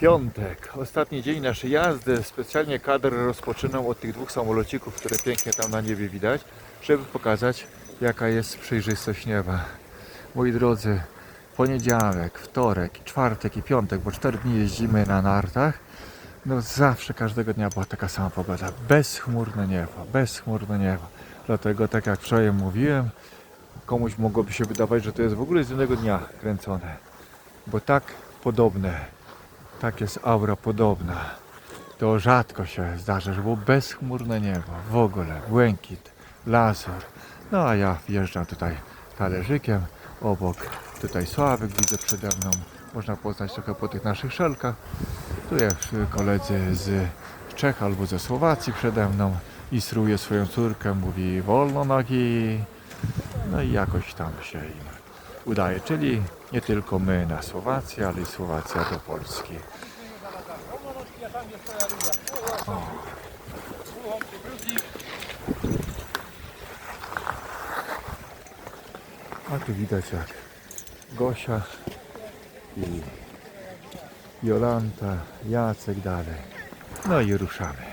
Piątek, ostatni dzień naszej jazdy. Specjalnie kadr rozpoczynał od tych dwóch samolocików, które pięknie tam na niebie widać, żeby pokazać jaka jest przejrzystość nieba. Moi drodzy, poniedziałek, wtorek, czwartek i piątek, bo cztery dni jeździmy na nartach. No zawsze, każdego dnia była taka sama pogoda. Bezchmurne niebo, bezchmurne niebo. Dlatego, tak jak wczoraj mówiłem, komuś mogłoby się wydawać, że to jest w ogóle z innego dnia kręcone. Bo tak podobne, tak jest aura podobna. To rzadko się zdarza, że było bezchmurne niebo, w ogóle, błękit, lazur. No a ja wjeżdżam tutaj talerzykiem, obok tutaj Sławek widzę przede mną. Można poznać trochę po tych naszych szelkach. Tu jest koledzy z Czech albo ze Słowacji przede mną. Instruuje swoją córkę, mówi wolno nogi. No i jakoś tam się im udaje. Czyli nie tylko my na Słowację, ale i Słowacja do Polski. O. A tu widać jak Gosia i Jolanta, Jacek dalej. No i ruszamy.